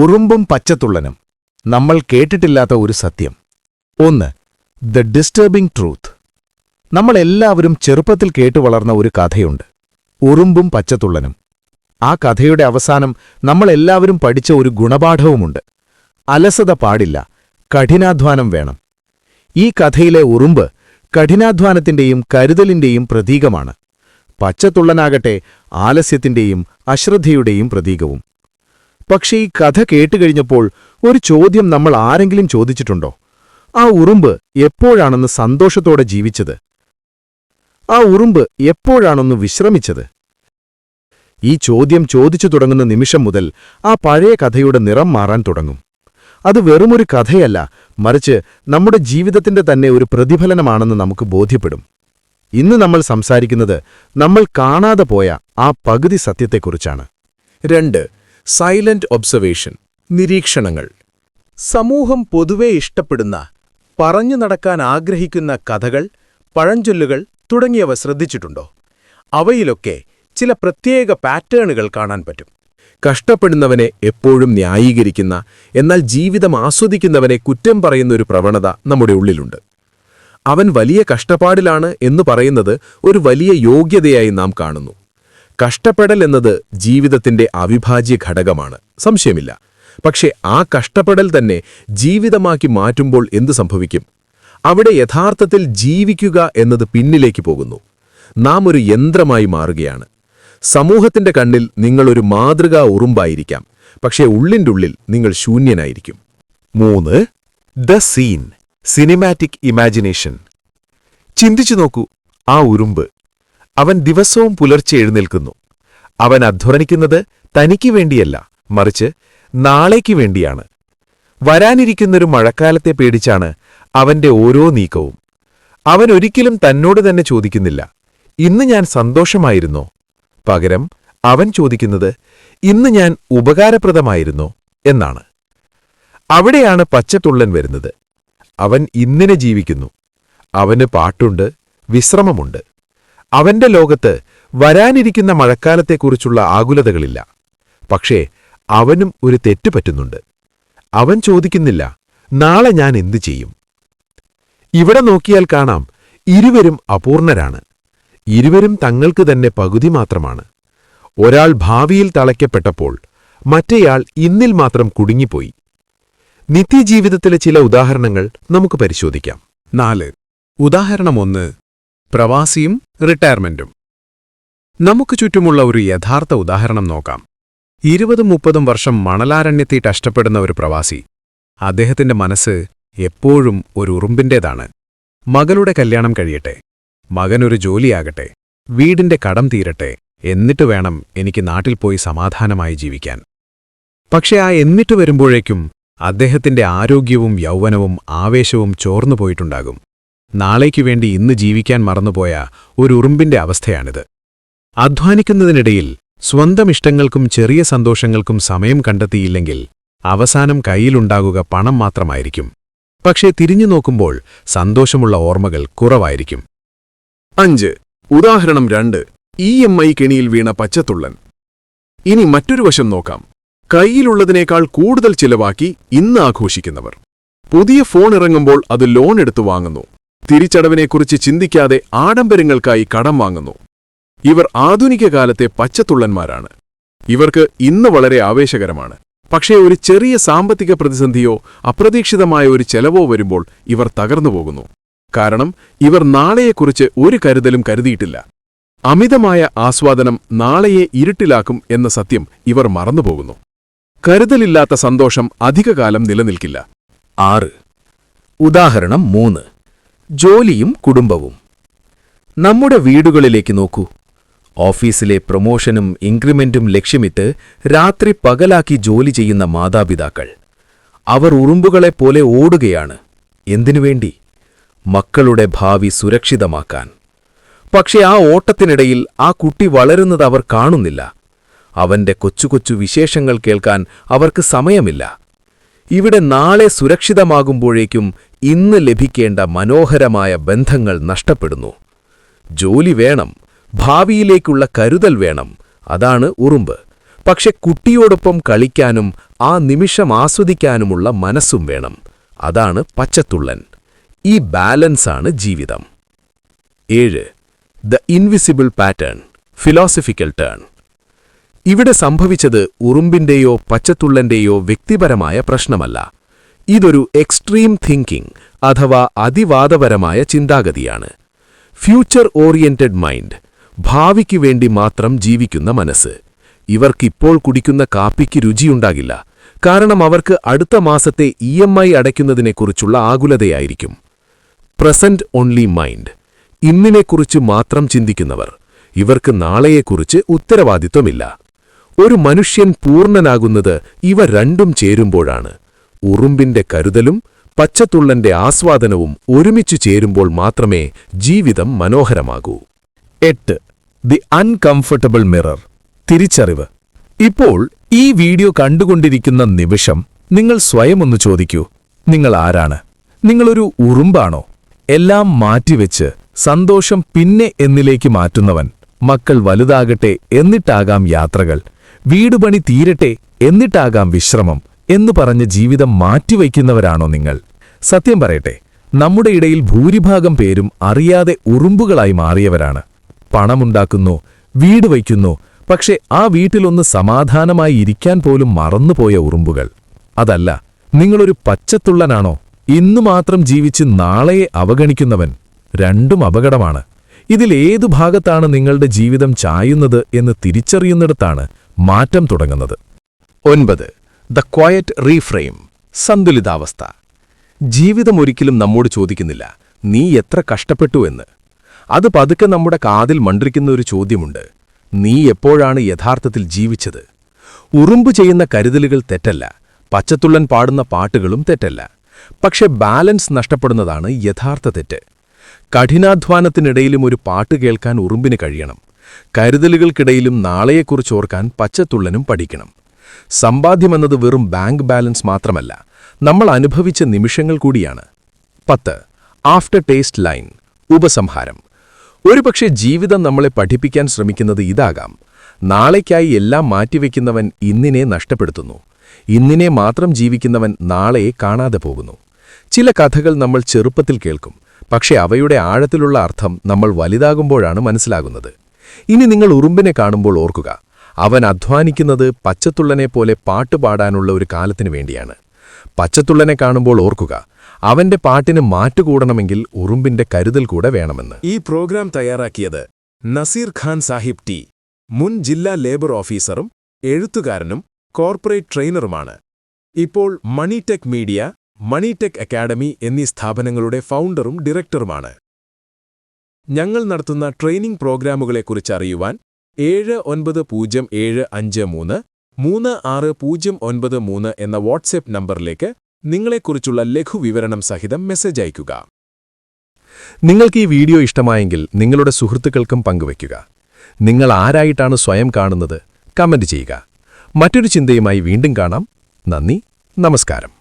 ഉറുമ്പും പച്ചത്തുള്ളനും. നമ്മൾ കേട്ടിട്ടില്ലാത്ത ഒരു സത്യം. ഒന്ന് ദ ഡിസ്റ്റർബിംഗ് ട്രൂത്ത് നമ്മളെല്ലാവരും ചെറുപ്പത്തിൽ കേട്ടു വളർന്ന ഒരു കഥയുണ്ട്. ഉറുമ്പും പച്ചത്തുള്ളനും. ആ കഥയുടെ അവസാനം നമ്മളെല്ലാവരും പഠിച്ച ഒരു ഗുണപാഠവുമുണ്ട്. അലസത പാടില്ല കഠിനാധ്വാനം വേണം. ഈ കഥയിലെ ഉറുമ്പ് കഠിനാധ്വാനത്തിന്റെയും കരുതലിന്റെയും പ്രതീകമാണ്. പച്ചത്തുള്ളനാകട്ടെ ആലസ്യത്തിന്റെയും അശ്രദ്ധയുടെയും പ്രതീകവും. പക്ഷേ ഈ കഥ കേട്ടുകഴിഞ്ഞപ്പോൾ ഒരു ചോദ്യം നമ്മൾ ആരെങ്കിലും ചോദിച്ചിട്ടുണ്ടോ? ആ ഉറുമ്പ് എപ്പോഴാണെന്ന് സന്തോഷത്തോടെ ജീവിച്ചത്? ആ ഉറുമ്പ് എപ്പോഴാണൊന്ന് വിശ്രമിച്ചത്? ഈ ചോദ്യം ചോദിച്ചു തുടങ്ങുന്ന നിമിഷം മുതൽ ആ പഴയ കഥയുടെ നിറം മാറാൻ തുടങ്ങും. അത് വെറുമൊരു കഥയല്ല മറിച്ച് നമ്മുടെ ജീവിതത്തിന്റെ തന്നെ ഒരു പ്രതിഫലനമാണെന്ന് നമുക്ക് ബോധ്യപ്പെടും. ഇന്ന് നമ്മൾ സംസാരിക്കുന്നത് നമ്മൾ കാണാതെ പോയ ആ പകുതി സത്യത്തെക്കുറിച്ചാണ്. രണ്ട് സൈലന്റ് ഒബ്സർവേഷൻ നിരീക്ഷണങ്ങൾ. സമൂഹം പൊതുവെ ഇഷ്ടപ്പെടുന്ന പറഞ്ഞു നടക്കാൻ ആഗ്രഹിക്കുന്ന കഥകൾ പഴഞ്ചൊല്ലുകൾ തുടങ്ങിയവ ശ്രദ്ധിച്ചിട്ടുണ്ടോ? അവയിലൊക്കെ ചില പ്രത്യേക പാറ്റേണുകൾ കാണാൻ പറ്റും. കഷ്ടപ്പെടുന്നവനെ എപ്പോഴും ന്യായീകരിക്കുന്ന എന്നാൽ ജീവിതം ആസ്വദിക്കുന്നവനെ കുറ്റം പറയുന്ന ഒരു പ്രവണത നമ്മുടെ ഉള്ളിലുണ്ട്. അവൻ വലിയ കഷ്ടപ്പാടിലാണ് എന്ന് പറയുന്നത് ഒരു വലിയ യോഗ്യതയായി നാം കാണുന്നു. കഷ്ടപ്പെടൽ എന്നത് ജീവിതത്തിന്റെ അവിഭാജ്യ ഘടകമാണ്. സംശയമില്ല. പക്ഷേ ആ കഷ്ടപ്പെടൽ തന്നെ ജീവിതമാക്കി മാറ്റുമ്പോൾ എന്ത് സംഭവിക്കും? അവിടെ യഥാർത്ഥത്തിൽ ജീവിക്കുക എന്നത് പിന്നിലേക്ക് പോകുന്നു. നാം ഒരു യന്ത്രമായി മാറുകയാണ്. സമൂഹത്തിന്റെ കണ്ണിൽ നിങ്ങളൊരു മാതൃകാ ഉറുമ്പായിരിക്കാം. പക്ഷേ ഉള്ളിന്റെ ഉള്ളിൽ നിങ്ങൾ ശൂന്യനായിരിക്കും. മൂന്ന് ദ സീൻ സിനിമാറ്റിക് ഇമാജിനേഷൻ. ചിന്തിച്ചു നോക്കൂ ആ ഉറുമ്പ് അവൻ ദിവസവും പുലർച്ചെ എഴുന്നേൽക്കുന്നു. അവൻ അധ്വാനിക്കുന്നത് തനിക്ക് വേണ്ടിയല്ല മറിച്ച് നാളേക്ക് വേണ്ടിയാണ്. വരാനിരിക്കുന്നൊരു മഴക്കാലത്തെ പേടിച്ചാണ് അവന്റെ ഓരോ നീക്കവും. അവൻ ഒരിക്കലും തന്നോട് തന്നെ ചോദിക്കുന്നില്ല ഇന്ന് ഞാൻ സന്തോഷമായിരുന്നോ? പകരം അവൻ ചോദിക്കുന്നത് ഇന്ന് ഞാൻ ഉപകാരപ്രദമായിരുന്നോ? എന്നാണ്. അവിടെയാണ് പച്ചത്തുള്ളൻ വരുന്നത്. അവൻ ഇന്നിനെ ജീവിക്കുന്നു. അവന് പാട്ടുണ്ട് വിശ്രമമുണ്ട്. അവന്റെ ലോകത്ത് വരാനിരിക്കുന്ന മഴക്കാലത്തെക്കുറിച്ചുള്ള ആകുലതകളില്ല. പക്ഷേ അവനും ഒരു തെറ്റ് പറ്റുന്നുണ്ട്. അവൻ ചോദിക്കുന്നില്ല നാളെ ഞാൻ എന്തു ചെയ്യും? ഇവിടെ നോക്കിയാൽ കാണാം ഇരുവരും അപൂർണരാണ്. ഇരുവരും തങ്ങൾക്ക് തന്നെ പകുതി മാത്രമാണ്. ഒരാൾ ഭാവിയിൽ തളയ്ക്കപ്പെട്ടപ്പോൾ മറ്റേയാൾ ഇന്നിൽ മാത്രം കുടുങ്ങിപ്പോയി. നിത്യജീവിതത്തിലെ ചില ഉദാഹരണങ്ങൾ നമുക്ക് പരിശോധിക്കാം. നാല്. ഉദാഹരണം ഒന്ന്. പ്രവാസിയും റിട്ടയർമെന്റും. നമുക്ക് ചുറ്റുമുള്ള ഒരു യഥാർത്ഥ ഉദാഹരണം നോക്കാം. ഇരുപതും മുപ്പതും വർഷം മണലാരണ്യത്തിൽ കഷ്ടപ്പെടുന്ന ഒരു പ്രവാസി. അദ്ദേഹത്തിന്റെ മനസ്സ് എപ്പോഴും ഒരു ഉറുമ്പിന്റേതാണ്. മകളുടെ കല്യാണം കഴിയട്ടെ. മകനൊരു ജോലിയാകട്ടെ. വീടിന്റെ കടം തീരട്ടെ. എന്നിട്ട് വേണം എനിക്ക് നാട്ടിൽ പോയി സമാധാനമായി ജീവിക്കാൻ. പക്ഷെ ആ എന്നിട്ട് വരുമ്പോഴേക്കും അദ്ദേഹത്തിന്റെ ആരോഗ്യവും യൗവനവും ആവേശവും ചോർന്നുപോയിട്ടുണ്ടാകും. നാളേക്കു വേണ്ടി ഇന്ന് ജീവിക്കാൻ മറന്നുപോയ ഒരു ഉറുമ്പിന്റെ അവസ്ഥയാണിത്. അധ്വാനിക്കുന്നതിനിടയിൽ സ്വന്തം ഇഷ്ടങ്ങൾക്കും ചെറിയ സന്തോഷങ്ങൾക്കും സമയം കണ്ടെത്തിയില്ലെങ്കിൽ അവസാനം കയ്യിലുണ്ടാകുക പണം മാത്രമായിരിക്കും. പക്ഷേ തിരിഞ്ഞു നോക്കുമ്പോൾ സന്തോഷമുള്ള ഓർമ്മകൾ കുറവായിരിക്കും. അഞ്ച്. ഉദാഹരണം രണ്ട്. ഇ എം ഐ കെണിയിൽ വീണ പച്ചത്തുള്ളൻ. ഇനി മറ്റൊരു വശം നോക്കാം. കയ്യിലുള്ളതിനേക്കാൾ കൂടുതൽ ചിലവാക്കി ഇന്ന് ആഘോഷിക്കുന്നവർ. പുതിയ ഫോൺ ഇറങ്ങുമ്പോൾ അത് ലോൺ എടുത്തു വാങ്ങുന്നു. തിരിച്ചടവിനെക്കുറിച്ച് ചിന്തിക്കാതെ ആഡംബരങ്ങൾക്കായി കടം വാങ്ങുന്നു. ഇവർ ആധുനിക കാലത്തെ പച്ചത്തുള്ളന്മാരാണ്. ഇവർക്ക് ഇന്ന് വളരെ ആവേശകരമാണ്. പക്ഷേ ഒരു ചെറിയ സാമ്പത്തിക പ്രതിസന്ധിയോ അപ്രതീക്ഷിതമായ ഒരു ചെലവോ വരുമ്പോൾ ഇവർ തകർന്നുപോകുന്നു കാരണം ഇവർ നാളെയെക്കുറിച്ച് ഒരു കരുതലും കരുതിയിട്ടില്ല. അമിതമായ ആസ്വാദനം നാളെയെ ഇരുട്ടിലാക്കും എന്ന സത്യം ഇവർ മറന്നുപോകുന്നു. കരുതലില്ലാത്ത സന്തോഷം അധികകാലം നിലനിൽക്കില്ല. ആറ്. ഉദാഹരണം മൂന്ന്. ജോലിയും കുടുംബവും. നമ്മുടെ വീടുകളിലേക്ക് നോക്കൂ. ഓഫീസിലെ പ്രൊമോഷനും ഇൻക്രിമെന്റും ലക്ഷ്യമിട്ട് രാത്രി പകലാക്കി ജോലി ചെയ്യുന്ന മാതാപിതാക്കൾ. അവർ ഉറുമ്പുകളെപ്പോലെ ഓടുകയാണ്. എന്തിനുവേണ്ടി മക്കളുടെ ഭാവി സുരക്ഷിതമാക്കാൻ. പക്ഷേ ആ ഓട്ടത്തിനിടയിൽ ആ കുട്ടി വളരുന്നത് അവർ കാണുന്നില്ല. അവന്റെ കൊച്ചു കൊച്ചു വിശേഷങ്ങൾ കേൾക്കാൻ അവർക്ക് സമയമില്ല. ഇവിടെ നാളെ സുരക്ഷിതമാകുമ്പോഴേക്കും ഇന്ന് ലഭിക്കേണ്ട മനോഹരമായ ബന്ധങ്ങൾ നഷ്ടപ്പെടുന്നു. ജോലി വേണം ഭാവിയിലേക്കുള്ള കരുതൽ വേണം അതാണ് ഉറുമ്പ്. പക്ഷെ കുട്ടിയോടൊപ്പം കളിക്കാനും ആ നിമിഷം ആസ്വദിക്കാനുമുള്ള മനസ്സും വേണം. അതാണ് പച്ചത്തുള്ളൻ. ഈ ബാലൻസാണ് ജീവിതം. ഏഴ് the invisible pattern philosophical turn. ഇവിടെ സംഭവിച്ചത് ഉറുമ്പിന്റെയോ പച്ചത്തുള്ളന്റെയോ വ്യക്തിപരമായ പ്രശ്നമല്ല. ഇതൊരു എക്സ്ട്രീം തിങ്കിംഗ് അഥവാ അതിവാദപരമായ ചിന്താഗതിയാണ്. ഫ്യൂച്ചർ ഓറിയന്റഡ് മൈൻഡ് ഭാവിക്കു വേണ്ടി മാത്രം ജീവിക്കുന്ന മനസ്സ്. ഇവർക്കിപ്പോൾ കുടിക്കുന്ന കാപ്പിക്ക് രുചിയുണ്ടാകില്ല. കാരണം അവർക്ക് അടുത്ത മാസത്തെ ഇ എം ഐ അടയ്ക്കുന്നതിനെക്കുറിച്ചുള്ള ആകുലതയായിരിക്കും. പ്രസന്റ് ഓൺലി മൈൻഡ് ഇന്നിനെക്കുറിച്ച് മാത്രം ചിന്തിക്കുന്നവർ. ഇവർക്ക് നാളെയെക്കുറിച്ച് ഉത്തരവാദിത്വമില്ല. ഒരു മനുഷ്യൻ പൂർണനാകുന്നത് ഇവ രണ്ടും ചേരുമ്പോഴാണ്. ഉറുമ്പിന്റെ കരുതലും പച്ചത്തുള്ളന്റെ ആസ്വാദനവും ഒരുമിച്ചു ചേരുമ്പോൾ മാത്രമേ ജീവിതം മനോഹരമാകൂ. എട്ട്. The uncomfortable mirror. തിരിച്ചറിവ്. ഇപ്പോൾ ഈ വീഡിയോ കണ്ടുകൊണ്ടിരിക്കുന്ന നിമിഷം നിങ്ങൾ സ്വയം ഒന്ന് ചോദിക്കൂ നിങ്ങൾ ആരാണ്? നിങ്ങളൊരു ഉറുമ്പാണോ? എല്ലാം മാറ്റിവെച്ച് സന്തോഷം പിന്നെ എന്നിലേക്ക് മാറ്റുന്നവൻ മക്കൾ വലുതാകട്ടെ എന്നിട്ടാകാം യാത്രകൾ വീടുപണി തീരട്ടെ എന്നിട്ടാകാം വിശ്രമം എന്നു പറഞ്ഞ് ജീവിതം മാറ്റിവയ്ക്കുന്നവരാണോ നിങ്ങൾ? സത്യം പറയട്ടെ നമ്മുടെ ഇടയിൽ ഭൂരിഭാഗം പേരും അറിയാതെ ഉറുമ്പുകളായി മാറിയവരാണ്. പണമുണ്ടാക്കുന്നു വീട് വയ്ക്കുന്നു പക്ഷെ ആ വീട്ടിലൊന്ന് സമാധാനമായി ഇരിക്കാൻ പോലും മറന്നുപോയ ഉറുമ്പുകൾ. അതല്ല നിങ്ങളൊരു പച്ചത്തുള്ളനാണോ? ഇന്നു മാത്രം ജീവിച്ച് നാളെയെ അവഗണിക്കുന്നവൻ രണ്ടും അപകടമാണ്. ഇതിലേതു ഭാഗത്താണ് നിങ്ങളുടെ ജീവിതം ചായുന്നത് എന്ന് തിരിച്ചറിയുന്നിടത്താണ് മാറ്റം തുടങ്ങുന്നത്. ഒൻപത്. ദ ക്വയറ്റ് റീഫ്രെയിം സന്തുലിതാവസ്ഥ. ജീവിതം ഒരിക്കലും നമ്മോട് ചോദിക്കുന്നില്ല നീ എത്ര കഷ്ടപ്പെട്ടു എന്ന്? അത് പതുക്കെ നമ്മുടെ കാതിൽ മണ്ടിരിക്കുന്ന ഒരു ചോദ്യമുണ്ട് നീ എപ്പോഴാണ് യഥാർത്ഥത്തിൽ ജീവിച്ചത്? ഉറുമ്പ് ചെയ്യുന്ന കരുതലുകൾ തെറ്റല്ല പച്ചത്തുള്ളൻ പാടുന്ന പാട്ടുകളും തെറ്റല്ല പക്ഷെ ബാലൻസ് നഷ്ടപ്പെടുന്നതാണ് യഥാർത്ഥ തെറ്റ്. കഠിനാധ്വാനത്തിനിടയിലും ഒരു പാട്ട് കേൾക്കാൻ ഉറുമ്പിന് കഴിയണം കരുതലുകൾക്കിടയിലും നാളെയെക്കുറിച്ച് ഓർക്കാൻ പച്ചത്തുള്ളനും പഠിക്കണം. സമ്പാദ്യമെന്നത് വെറും ബാങ്ക് ബാലൻസ് മാത്രമല്ല നമ്മൾ അനുഭവിച്ച നിമിഷങ്ങൾ കൂടിയാണ്. പത്ത് ആഫ്റ്റർ ടേസ്റ്റ് ലൈൻ ഉപസംഹാരം. ഒരുപക്ഷെ ജീവിതം നമ്മളെ പഠിപ്പിക്കാൻ ശ്രമിക്കുന്നത് ഇതാകാം. നാളേക്കായി എല്ലാം മാറ്റിവെക്കുന്നവൻ ഇന്നിനെ നഷ്ടപ്പെടുത്തുന്നു. ഇന്നിനെ മാത്രം ജീവിക്കുന്നവൻ നാളെയെ കാണാതെ പോകുന്നു. ചില കഥകൾ നമ്മൾ ചെറുപ്പത്തിൽ കേൾക്കും പക്ഷെ അവയുടെ ആഴത്തിലുള്ള അർത്ഥം നമ്മൾ വലുതാകുമ്പോഴാണ് മനസ്സിലാകുന്നത്. ഇനി നിങ്ങൾ ഉറുമ്പിനെ കാണുമ്പോൾ ഓർക്കുക അവൻ അധ്വാനിക്കുന്നത് പച്ചത്തുള്ളനെ പോലെ പാട്ടുപാടാനുള്ള ഒരു കാലത്തിനു വേണ്ടിയാണ്. പച്ചത്തുള്ളനെ കാണുമ്പോൾ ഓർക്കുക അവന്റെ പാട്ടിന് മാറ്റുകൂടണമെങ്കിൽ ഉറുമ്പിന്റെ കരുതൽ കൂടെ വേണമെന്ന്. ഈ പ്രോഗ്രാം തയ്യാറാക്കിയത് നസീർ ഖാൻ സാഹിബ് ടി മുൻ ജില്ലാ ലേബർ ഓഫീസറും എഴുത്തുകാരനും കോർപ്പറേറ്റ് ട്രെയിനറുമാണ്. ഇപ്പോൾ മണിടെക് മീഡിയ മണിടെക് അക്കാഡമി എന്നീ സ്ഥാപനങ്ങളുടെ ഫൗണ്ടറും ഡയറക്ടറുമാണ്. ഞങ്ങൾ നടത്തുന്ന ട്രെയിനിംഗ് പ്രോഗ്രാമുകളെക്കുറിച്ച് അറിയുവാൻ ഏഴ് ഒൻപത് പൂജ്യം ഏഴ് അഞ്ച് മൂന്ന് മൂന്ന് ആറ് പൂജ്യം ഒൻപത് മൂന്ന് എന്ന വാട്സ്ആപ്പ് നമ്പറിലേക്ക് നിങ്ങളെക്കുറിച്ചുള്ള ലഘുവിവരണം സഹിതം മെസ്സേജ് അയയ്ക്കുക. നിങ്ങൾക്ക് ഈ വീഡിയോ ഇഷ്ടമായെങ്കിൽ നിങ്ങളുടെ സുഹൃത്തുക്കൾക്കും പങ്കുവയ്ക്കുക. നിങ്ങൾ ആരായിട്ടാണ് സ്വയം കാണുന്നത്? കമന്റ് ചെയ്യുക. മറ്റൊരു ചിന്തയുമായി വീണ്ടും കാണാം. നന്ദി. നമസ്കാരം.